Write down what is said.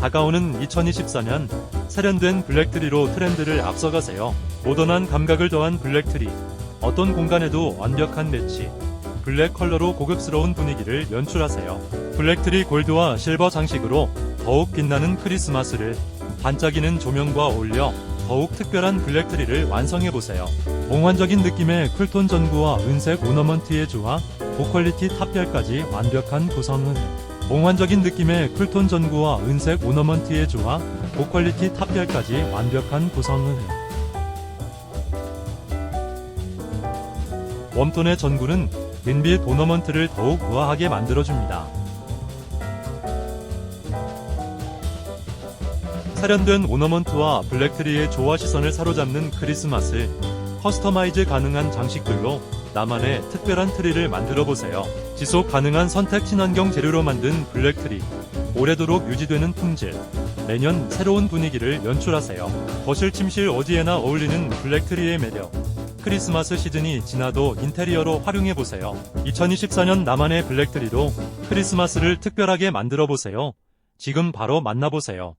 다가오는 2024년 세련된 블랙트리로 트렌드를 앞서가세요. 모던한 감각을 더한 블랙트리. 어떤 공간에도 완벽한 매치. 블랙 컬러로 고급스러운 분위기를 연출하세요. 블랙트리 골드와 실버 장식으로 더욱 빛나는 크리스마스를 반짝이는 조명과 어울려 더욱 특별한 블랙트리를 완성해보세요. 몽환적인 느낌의 쿨톤 전구와 은색 오너먼트의 조화, 고퀄리티 탑별까지 완벽한 구성은 몽환적인 느낌의 쿨톤 전구와 은색 오너먼트의 조화, 고퀄리티 탑별까지 완벽한 구성은 웜톤의 전구는 은빛 오너먼트를 더욱 우아하게 만들어줍니다. 세련된 오너먼트와 블랙트리의 조화 시선을 사로잡는 크리스마스 커스터마이즈 가능한 장식들로 나만의 특별한 트리를 만들어 보세요. 지속 가능한 선택 친환경 재료로 만든 블랙트리 오래도록 유지되는 품질 매년 새로운 분위기를 연출하세요. 거실 침실 어디에나 어울리는 블랙트리의 매력 크리스마스 시즌이 지나도 인테리어로 활용해 보세요. 2024년 나만의 블랙트리로 크리스마스를 특별하게 만들어 보세요. 지금 바로 만나보세요.